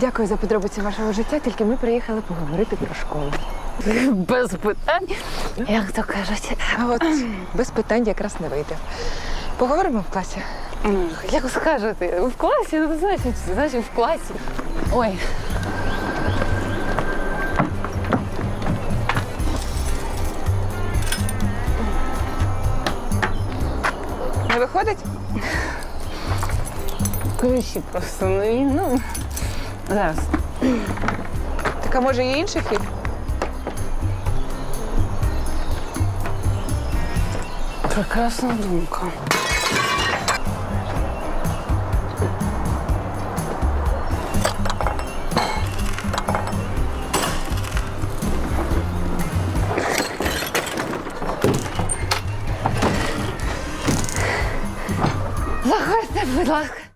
Дякую за подробиці вашого життя, тільки ми приїхали поговорити про школу. Без питань, як то кажуть. А от без питань якраз не вийде. Поговоримо в класі. Як скажете, в класі, ну, значить, значить в класі. Ой, Не виходить? ключі просто нові. Ну, зараз. Так а може є інший хід? Прекрасна думка. Заходьте, будь ласка.